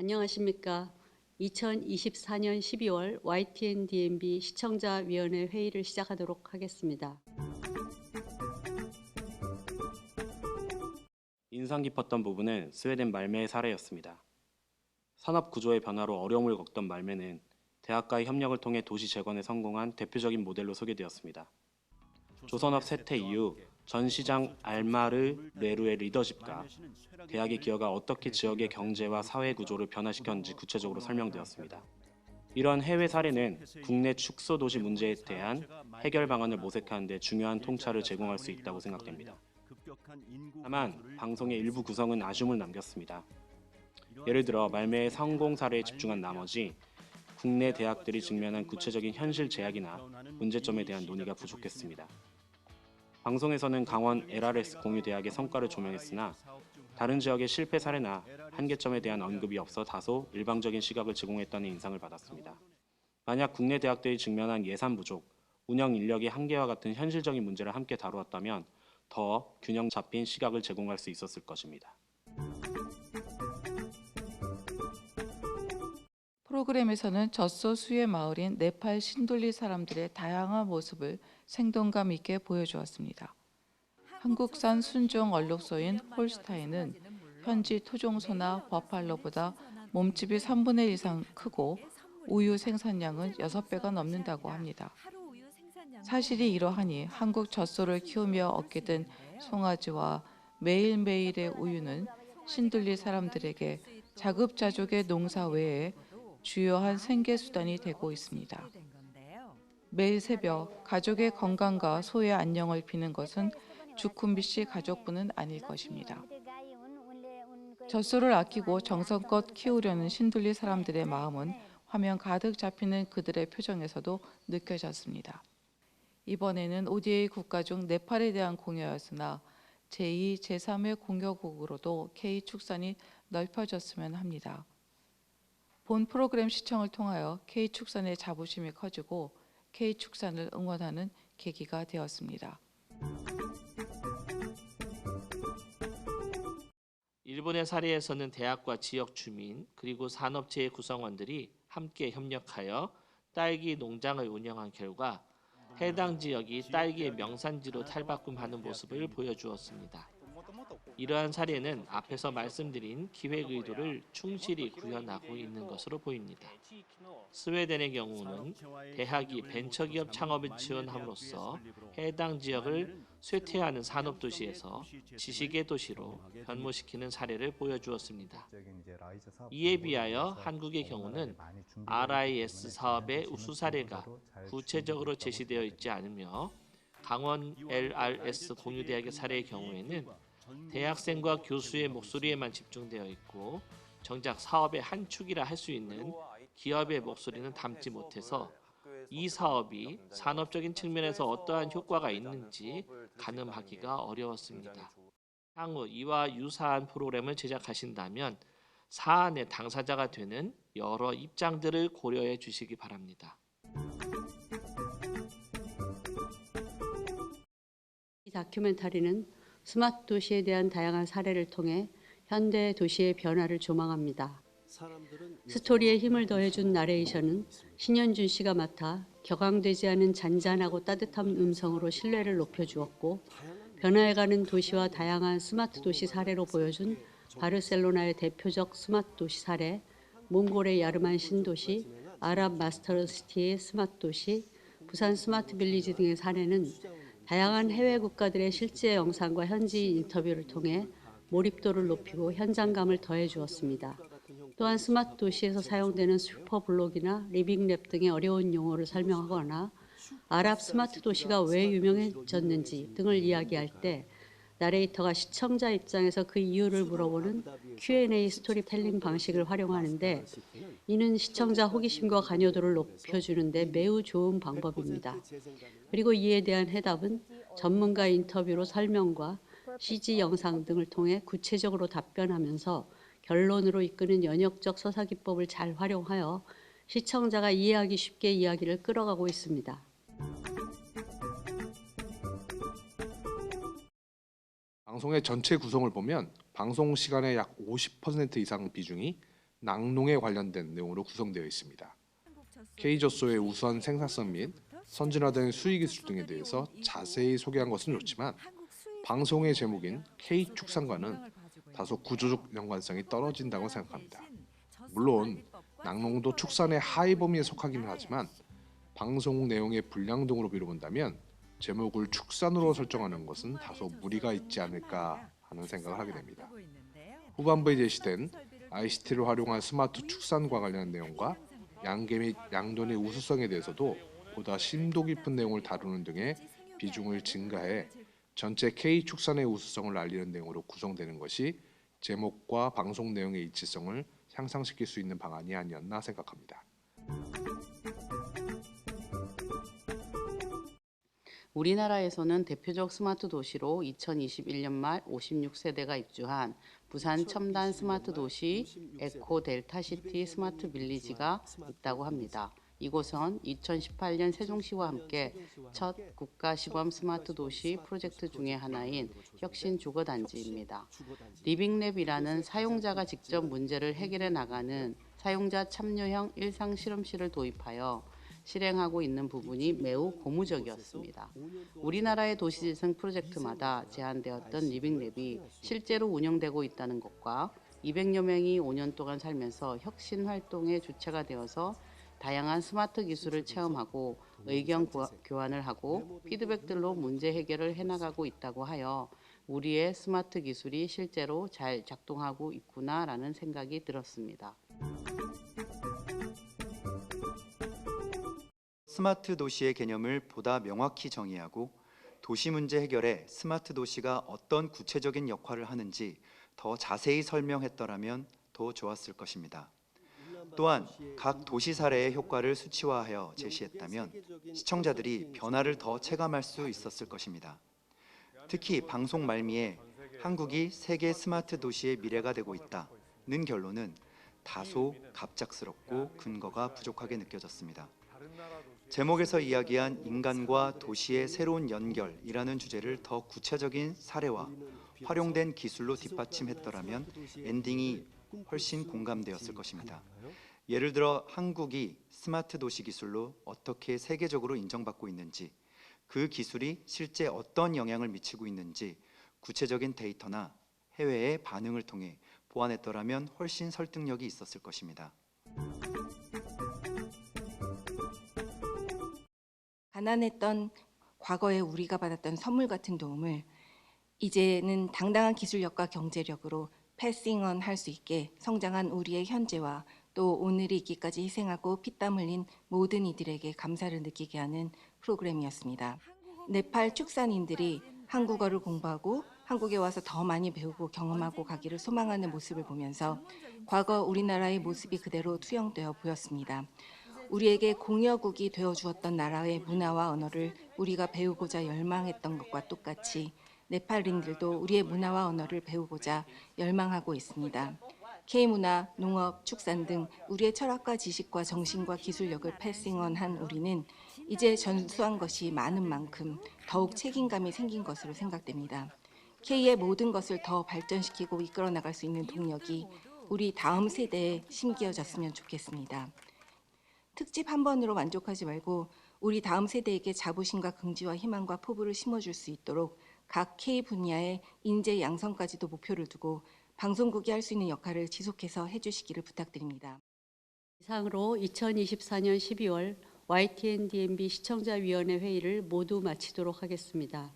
안녕하십니까. 2024년 12월 YTN DMB 시청자위원회 회의를 시작하도록 하겠습니다. 인상 깊었던 부분은 스웨덴 말매의 사례였습니다. 산업 구조의 변화로 어려움을 겪던 말매는 대학가의 협력을 통해 도시 재건에 성공한 대표적인 모델로 소개되었습니다. 조선업 쇠퇴 이후 전 시장 알마르 레루의 리더십과 대학의 기여가 어떻게 지역의 경제와 사회 구조를 변화시켰는지 구체적으로 설명되었습니다. 이런 해외 사례는 국내 축소 도시 문제에 대한 해결 방안을 모색하는 데 중요한 통찰을 제공할 수 있다고 생각됩니다. 다만 방송의 일부 구성은 아쉬움을 남겼습니다. 예를 들어 말매의 성공 사례에 집중한 나머지 국내 대학들이 직면한 구체적인 현실 제약이나 문제점에 대한 논의가 부족했습니다. 방송에서는 강원 LRS 공유대학의 성과를 조명했으나 다른 지역의 실패 사례나 한계점에 대한 언급이 없어 다소 일방적인 시각을 제공했다는 인상을 받았습니다. 만약 국내 대학들이 직면한 예산 부족, 운영 인력의 한계와 같은 현실적인 문제를 함께 다루었다면 더 균형 잡힌 시각을 제공할 수 있었을 것입니다. 프로그램에서는 젖소 수의 마을인 네팔 신돌리 사람들의 다양한 모습을 생동감 있게 보여주었습니다. 한국산 순종 얼룩소인 홀스타인은 현지 토종소나 버팔로보다 몸집이 3분의 1 이상 크고 우유 생산량은 6배가 넘는다고 합니다. 사실이 이러하니 한국 젖소를 키우며 얻게 된 송아지와 매일매일의 우유는 신들리 사람들에게 자급자족의 농사 외에 주요한 생계 수단이 되고 있습니다. 매일 새벽 가족의 건강과 소의 안녕을 비는 것은 주쿤비 씨 가족뿐은 아닐 것입니다. 젖소를 아끼고 정성껏 키우려는 신들리 사람들의 마음은 화면 가득 잡히는 그들의 표정에서도 느껴졌습니다. 이번에는 ODA 국가 중 네팔에 대한 공여였으나 제2, 제3의 공여국으로도 K 축산이 넓혀졌으면 합니다. 본 프로그램 시청을 통하여 K 축산의 자부심이 커지고 K 축산을 응원하는 계기가 되었습니다. 일본의 사례에서는 대학과 지역 주민 그리고 산업체의 구성원들이 함께 협력하여 딸기 농장을 운영한 결과 해당 지역이 딸기의 명산지로 탈바꿈하는 모습을 보여주었습니다. 이러한 사례는 앞에서 말씀드린 기획 의도를 충실히 구현하고 있는 것으로 보입니다. 스웨덴의 경우는 대학이 벤처기업 창업을 지원함으로써 해당 지역을 쇠퇴하는 산업도시에서 지식의 도시로 변모시키는 사례를 보여주었습니다. 이에 비하여 한국의 경우는 RIS 사업의 우수 사례가 구체적으로 제시되어 있지 않으며 강원 LRS 공유대학의 사례의 경우에는 대학생과 교수의 목소리에만 집중되어 있고 정작 사업의 한 축이라 할 수 있는 기업의 목소리는 담지 못해서 이 사업이 산업적인 측면에서 어떠한 효과가 있는지 가늠하기가 어려웠습니다. 향후 이와 유사한 프로그램을 제작하신다면 사안의 당사자가 되는 여러 입장들을 고려해 주시기 바랍니다. 이 다큐멘터리는 스마트 도시에 대한 다양한 사례를 통해 현대 도시의 변화를 조망합니다. 스토리에 힘을 더해준 나레이션은 신현준 씨가 맡아 격앙되지 않은 잔잔하고 따뜻한 음성으로 신뢰를 높여주었고 변화해가는 도시와 다양한 스마트 도시 사례로 보여준 바르셀로나의 대표적 스마트 도시 사례, 몽골의 야르만 신도시, 아랍 마스터시티의 스마트 도시, 부산 스마트 빌리지 등의 사례는 다양한 해외 국가들의 실제 영상과 현지 인터뷰를 통해 몰입도를 높이고 현장감을 더해 주었습니다. 또한 스마트 도시에서 사용되는 슈퍼블록이나 리빙랩 등의 어려운 용어를 설명하거나 아랍 스마트 도시가 왜 유명해졌는지 등을 이야기할 때 나레이터가 시청자 입장에서 그 이유를 물어보는 Q&A 스토리텔링 방식을 활용하는데 이는 시청자 호기심과 관여도를 높여주는데 매우 좋은 방법입니다. 그리고 이에 대한 해답은 전문가 인터뷰로 설명과 CG 영상 등을 통해 구체적으로 답변하면서 결론으로 이끄는 연역적 서사 기법을 잘 활용하여 시청자가 이해하기 쉽게 이야기를 끌어가고 있습니다. 방송의 전체 구성을 보면 방송 시간의 약 50% 이상 비중이 낙농에 관련된 내용으로 구성되어 있습니다. K젖소의 우수한 생산성 및 선진화된 수익 기술 등에 대해서 자세히 소개한 것은 좋지만 방송의 제목인 K축산과는 다소 구조적 연관성이 떨어진다고 생각합니다. 물론 낙농도 축산의 하위 범위에 속하기는 하지만 방송 내용의 분량 등으로 미뤄본다면 제목을 축산으로 설정하는 것은 다소 무리가 있지 않을까 하는 생각을 하게 됩니다. 후반부에 제시된 ICT를 활용한 스마트 축산과 관련한 내용과 양계 및 양돈의 우수성에 대해서도 보다 심도 깊은 내용을 다루는 등의 비중을 증가해 전체 K 축산의 우수성을 알리는 내용으로 구성되는 것이 제목과 방송 내용의 일치성을 향상시킬 수 있는 방안이 아니었나 생각합니다. 우리나라에서는 대표적 스마트 도시로 2021년 말 56세대가 입주한 부산 첨단 스마트 도시 에코 델타 시티 스마트 빌리지가 있다고 합니다. 이곳은 2018년 세종시와 함께 첫 국가 시범 스마트 도시 프로젝트 중의 하나인 혁신 주거 단지입니다. 리빙랩이라는 사용자가 직접 문제를 해결해 나가는 사용자 참여형 일상 실험실을 도입하여 실행하고 있는 부분이 매우 고무적이었습니다. 우리나라의 도시재생 프로젝트마다 제안되었던 리빙랩이 실제로 운영되고 있다는 것과 200여 명이 5년 동안 살면서 혁신 활동의 주체가 되어서 다양한 스마트 기술을 체험하고 의견 구- 교환을 하고 피드백들로 문제 해결을 해나가고 있다고 하여 우리의 스마트 기술이 실제로 잘 작동하고 있구나라는 생각이 들었습니다. 스마트 도시의 개념을 보다 명확히 정의하고 도시 문제 해결에 스마트 도시가 어떤 구체적인 역할을 하는지 더 자세히 설명했더라면 더 좋았을 것입니다. 또한 각 도시 사례의 효과를 수치화하여 제시했다면 시청자들이 변화를 더 체감할 수 있었을 것입니다. 특히 방송 말미에 한국이 세계 스마트 도시의 미래가 되고 있다는 결론은 다소 갑작스럽고 근거가 부족하게 느껴졌습니다. 제목에서 이야기한 인간과 도시의 새로운 연결이라는 주제를 더 구체적인 사례와 활용된 기술로 뒷받침했더라면 엔딩이 훨씬 공감되었을 것입니다. 예를 들어 한국이 스마트 도시 기술로 어떻게 세계적으로 인정받고 있는지, 그 기술이 실제 어떤 영향을 미치고 있는지 구체적인 데이터나 해외의 반응을 통해 보완했더라면 훨씬 설득력이 있었을 것입니다. 가난했던 과거에 우리가 받았던 선물 같은 도움을 이제는 당당한 기술력과 경제력으로 패싱언 할 수 있게 성장한 우리의 현재와 또 오늘이 있기까지 희생하고 피땀 흘린 모든 이들에게 감사를 느끼게 하는 프로그램이었습니다. 네팔 축산인들이 한국어를 공부하고 한국에 와서 더 많이 배우고 경험하고 가기를 소망하는 모습을 보면서 과거 우리나라의 모습이 그대로 투영되어 보였습니다. 우리에게 공여국이 되어 주었던 나라의 문화와 언어를 우리가 배우고자 열망했던 것과 똑같이 네팔인들도 우리의 문화와 언어를 배우고자 열망하고 있습니다. K문화, 농업, 축산 등 우리의 철학과 지식과 정신과 기술력을 패싱언한 우리는 이제 전수한 것이 많은 만큼 더욱 책임감이 생긴 것으로 생각됩니다. K의 모든 것을 더 발전시키고 이끌어 나갈 수 있는 동력이 우리 다음 세대에 심기어졌으면 좋겠습니다. 특집 한 번으로 만족하지 말고 우리 다음 세대에게 자부심과 긍지와 희망과 포부를 심어줄 수 있도록 각 K 분야의 인재 양성까지도 목표를 두고 방송국이 할 수 있는 역할을 지속해서 해주시기를 부탁드립니다. 이상으로 2024년 12월 YTN DMB 시청자위원회 회의를 모두 마치도록 하겠습니다.